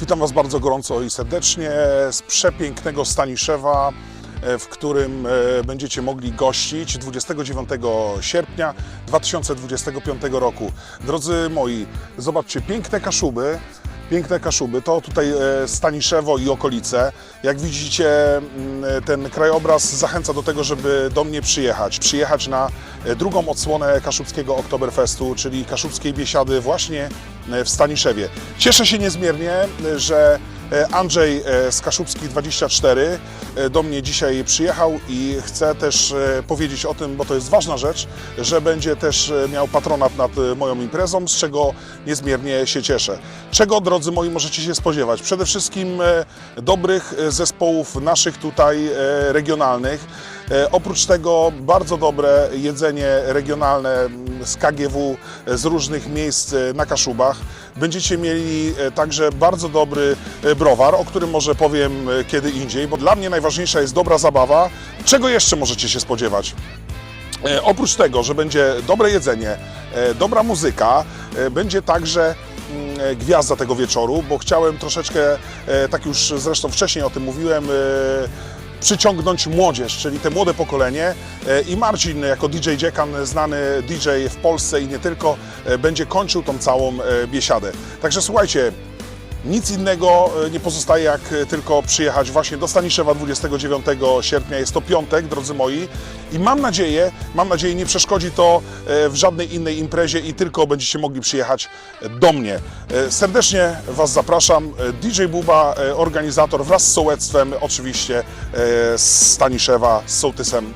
Witam Was bardzo gorąco i serdecznie z przepięknego Staniszewa, e, w którym e, będziecie mogli gościć 29 sierpnia 2025 roku. Drodzy moi, zobaczcie, piękne Kaszuby. Piękne Kaszuby, to tutaj e, Staniszewo i okolice. Jak widzicie, mm, ten krajobraz zachęca do tego, żeby do mnie przyjechać. Przyjechać na e, drugą odsłonę Kaszubskiego Oktoberfestu, czyli Kaszubskiej Biesiady właśnie e, w Staniszewie. Cieszę się niezmiernie, e, że e, Andrzej e, z Kaszubskich 24 e, do mnie dzisiaj przyjechał i chcę też e, powiedzieć o tym, bo to jest ważna rzecz, że będzie też e, miał patronat nad e, moją imprezą, z czego niezmiernie się cieszę. Czego, drodzy moi, możecie się spodziewać? Przede wszystkim e, dobrych e, zespołów naszych tutaj e, regionalnych. E, Oprócz tego bardzo dobre jedzenie regionalne z KGW e, z różnych miejsc e, na Kaszubach. Będziecie mieli także bardzo dobry browar, o którym może powiem kiedy indziej, bo dla mnie najważniejsza jest dobra zabawa. Czego jeszcze możecie się spodziewać? Oprócz tego, że będzie dobre jedzenie, dobra muzyka, będzie także mm, gwiazda tego wieczoru, bo chciałem troszeczkę, tak już zresztą wcześniej o tym mówiłem, przyciągnąć młodzież, czyli te młode pokolenie E, i Marcin jako DJ Dziekan, znany DJ w Polsce i nie tylko, e, będzie kończył tą całą e, biesiadę. Także słuchajcie, nic innego e, nie pozostaje, jak e, tylko przyjechać właśnie do Staniszewa 29 sierpnia. Jest to piątek, drodzy moi. I mam nadzieję, mam nadzieję, nie przeszkodzi to e, w żadnej innej imprezie i tylko będziecie mogli przyjechać do mnie. Serdecznie Was zapraszam. DJ Buba, organizator wraz z sołectwem, oczywiście z Staniszewa, z sołtysem